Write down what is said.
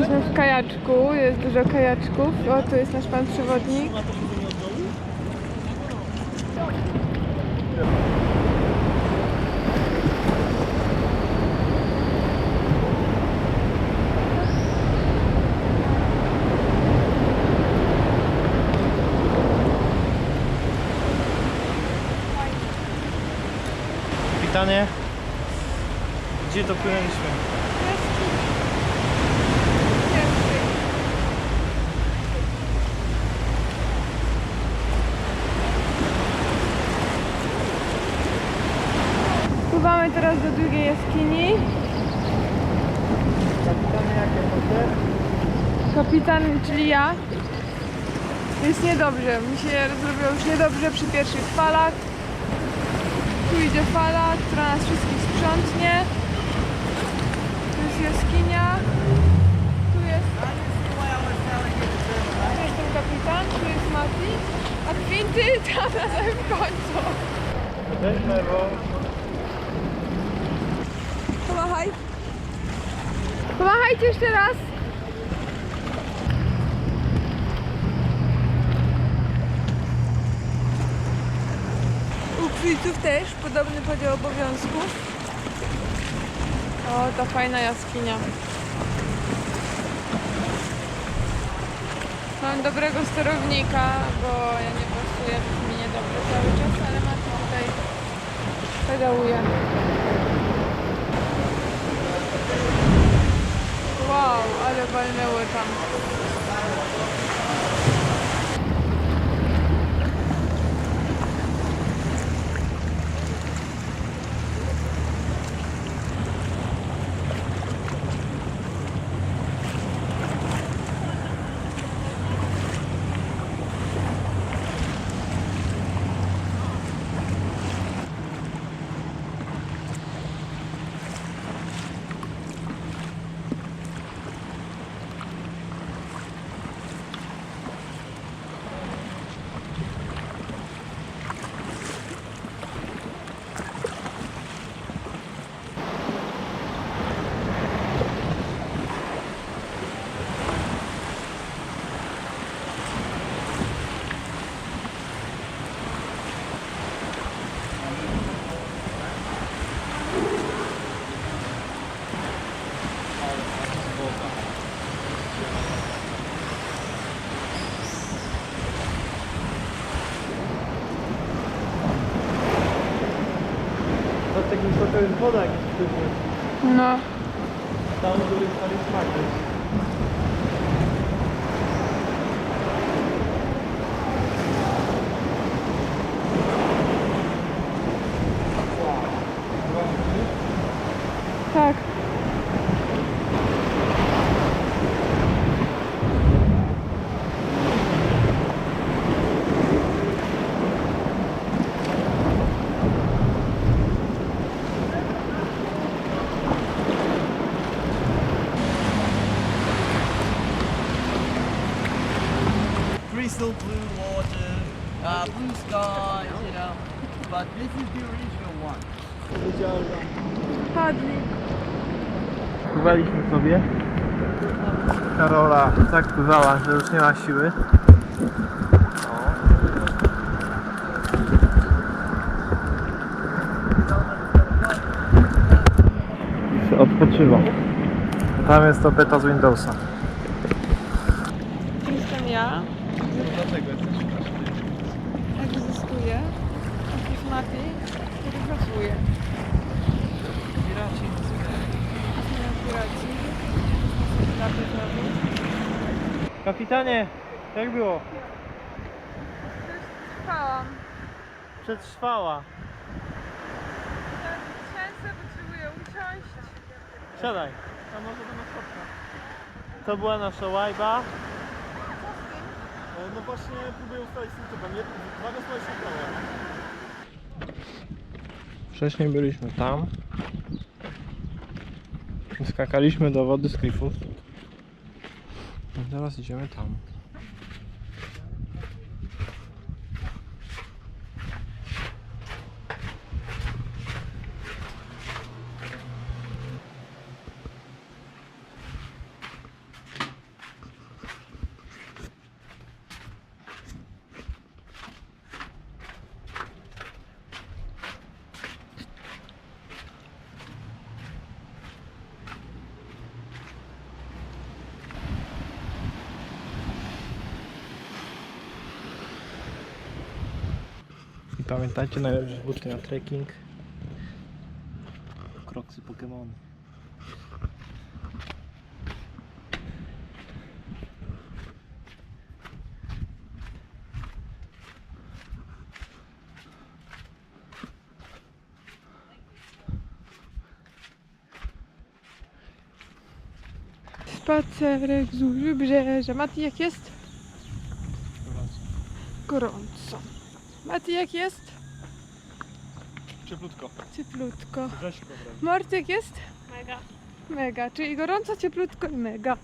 Jesteśmy w kajaczku, jest dużo kajaczków. O, tu jest nasz pan przewodnik. Kapitanie, gdzie dopłynęliśmy? Pływamy teraz do drugiej jaskini. Kapitan, czyli ja. Jest niedobrze. Mi się zrobiło już niedobrze przy pierwszych falach. Tu idzie fala, która nas wszystkich sprzątnie. Tu jest jaskinia. Tu jest... Tu jest ten kapitan, tu jest Mati. A kwinty tam na samym końcu. Cześć. Pomachaj. Pomachajcie jeszcze raz. U kwitów też podobny podział obowiązków. O, ta fajna jaskinia. Mam dobrego sterownika, bo ja nie pracuję, mi niedobrze cały czas, ale ma tutaj pedałuje. Wow, ale walnęły tam. Jest woda sztywny. No. Tam u góry stali smaki. Tak. crystal blue water, uh, blue skies, you know. But this is the original one. Padli. Pływaliśmy sobie. Karola tak pływała, że już nie ma siły. I Odpoczywa. Tam jest to beta z Windowsa. Jestem ja. Dlaczego jesteś Jak zyskuję. A jest Mati, pracuje. Piraci. Piraci. Kapitanie, jak było? Spałam. Przetrwała. Trzęsę, potrzebuję usiąść. Siadaj. A może do nas To była nasza łajba. No właśnie próbuję ustalić tym nie? Waga swoje się Wcześniej byliśmy tam. Skakaliśmy do wody z klifów. A teraz idziemy tam. Pamiętajcie, najlepsze buty na trekking. Kroksy Pokémon. Spacerek wzdłuż wybrzeża. Mati, jak jest? Gorąco. Mati, jak jest? Cieplutko. Cieplutko. Rzeźko wręcz. Mort, jak jest? Mega. Mega, czyli gorąco, cieplutko i mega.